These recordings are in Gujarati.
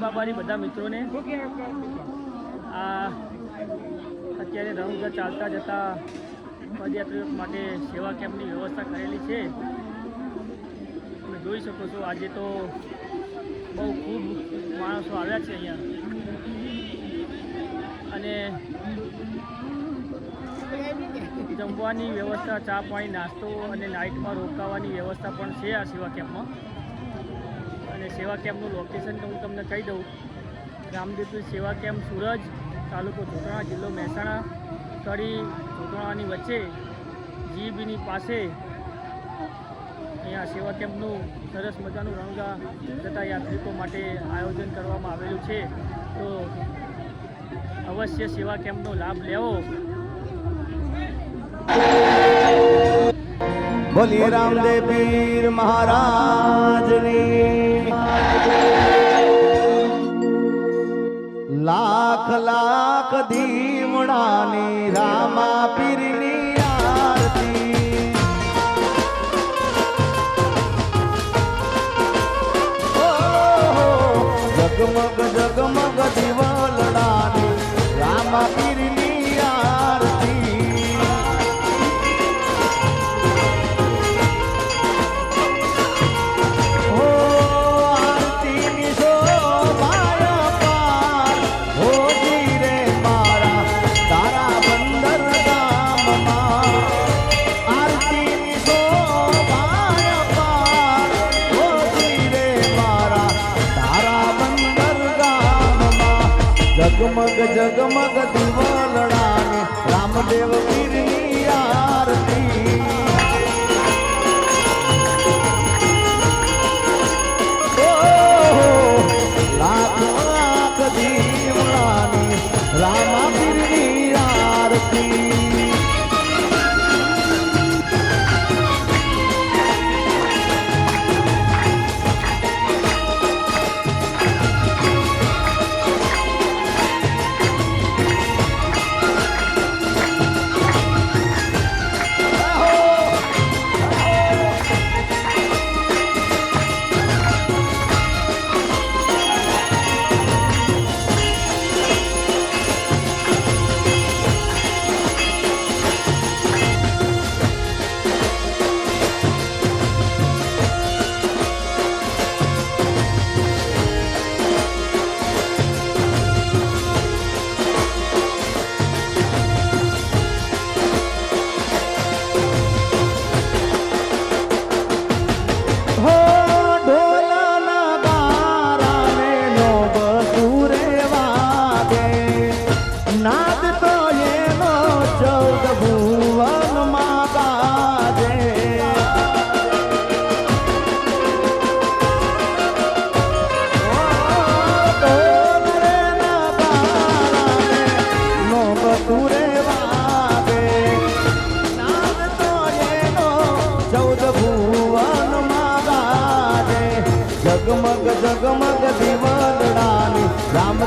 બાબાની બધા મિત્રોને. આ અત્યારે રણગઢ ચાલતા જતા પદયાત્રીઓ માટે સેવા કેમ્પની વ્યવસ્થા કરેલી છે. જોઈ શકો છો. આજે તો બહુ ખૂબ માણસો આવ્યા છે અહીંયા. અને જમવાની વ્યવસ્થા, ચા પાણી, નાસ્તો અને નાઇટમાં રોકાવાની વ્યવસ્થા પણ છે આ સેવા કેમ્પમાં. અને સેવા કેમ્પનું લોકેશન તો હું તમને કહી દઉં. રામદેવપીર સેવા કેમ્પ સુરજ તાલુકો જોટાણા જિલ્લો મહેસાણા કડી જોટાણાની વચ્ચે જીબીની પાસે અહીંયા સેવા કેમ્પનું સરસ મજાનું રણગા જતા યાત્રિકો માટે આયોજન કરવામાં આવેલું છે. તો અવશ્ય સેવા કેમ્પનો લાભ લેવો. બોલીએ રામદેવ પીર મહારાજની. લાખ લાખ દીવડાની રામા પીરની જગમગ જગમગ જગમગ જગમગ દિવલડાની રામદેવ પીરની આરતી.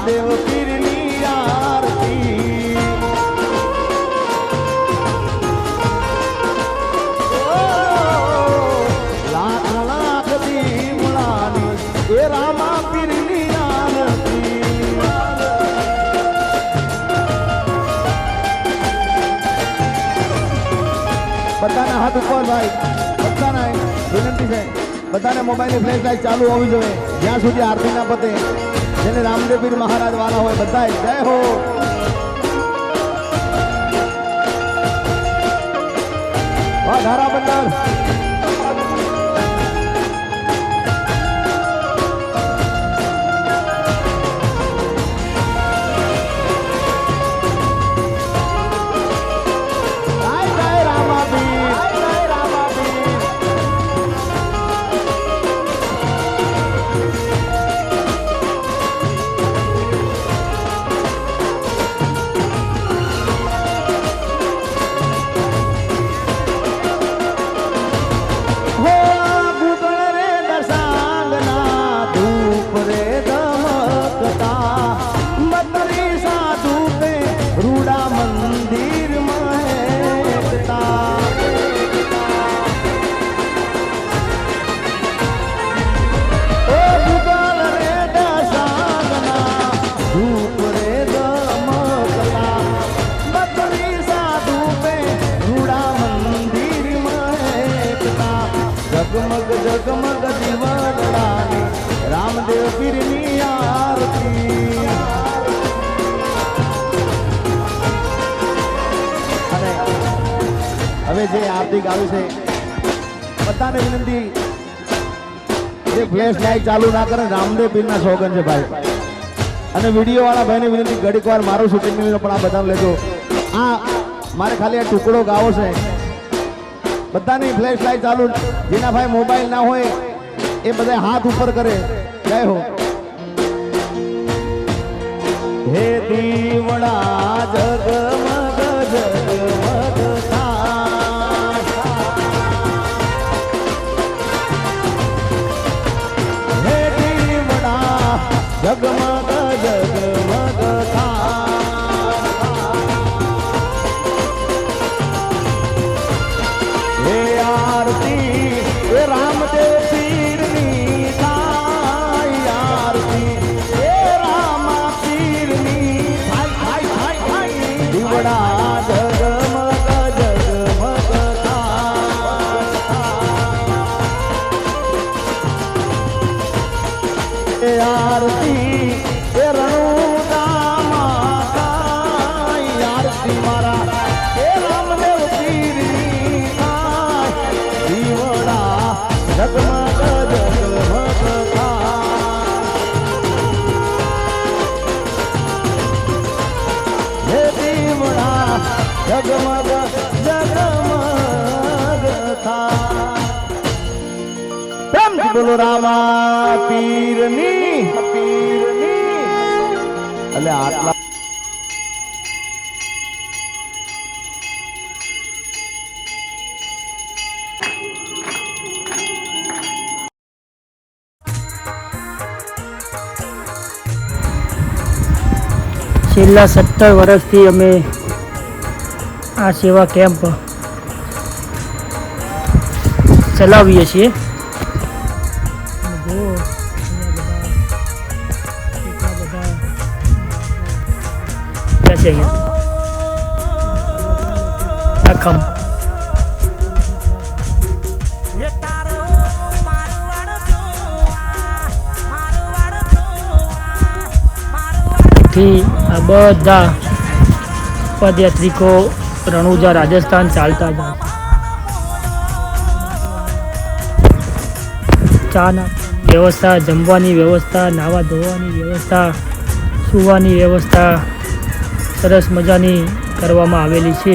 પીરની આરતી. લાખ એ રામા પીરની બધાના હાથ ઉપર ભાઈ, બધાના વિનંતી છે. બધાને મોબાઈલની ફ્લેશ લાઈટ ચાલુ હોવી જોઈએ. જ્યાં સુધી આરતી ના પતે. જેને રામદેવીર મહારાજ વાલા હોય બધા જય હો. વાહ ધારા બંદર જગમગ દીવડાની રામદેવ પીરની આરતી અને હવે જે આરતી ગાવી છે, બધાને વિનંતી, જે ફ્લેશ લાઈટ ચાલુ ના કરે, રામદેવ પીરના સોગન છે ભાઈ. અને વીડિયો વાળા ભાઈને વિનંતી, ઘડીક વાર મારું શૂટિંગ પણ આ બધાને લેજો. આ, મારે ખાલી આ ટુકડો ગાવો છે. બધાની ફ્લેશ લાઈટ ચાલુ. જેના ભાઈ મોબાઈલ ના હોય, એ બધા હાથ ઉપર કરે. જય હો. હે દીવડા જગમગ આરતી એ રણુદામા આરતી મારા એ રામદેવ થાય દીવડા જગમગ જગમગ જગમગ બોલો રામા, પીરની પીરની એટલે આટલા છેલ્લા સત્તર વર્ષથી અમે આ સેવા કેમ્પ ચલાવીએ છીએ. ત્યાં છે અહીંયા. આ ખમથી આ બધા પદયાત્રિકો રણુજા રાજસ્થાન ચાલતા જાય છે ચાના વ્યવસ્થા જમવાની વ્યવસ્થા નાવા ધોવાની વ્યવસ્થા સૂવાની વ્યવસ્થા સરસ મજાની કરવામાં આવેલી છે.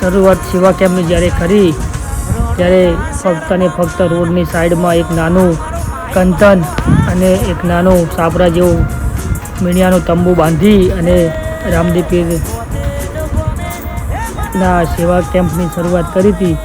શરૂઆત સેવા કેમ્પની જ્યારે કરી, ત્યારે ફક્ત ને ફક્ત રોડની સાઈડમાં એક નાનું કંતન અને એક નાનું સાપરા જેવું મીણિયાનું તંબુ બાંધી અને રામદીપીરના સેવા કેમ્પની શરૂઆત કરી હતી.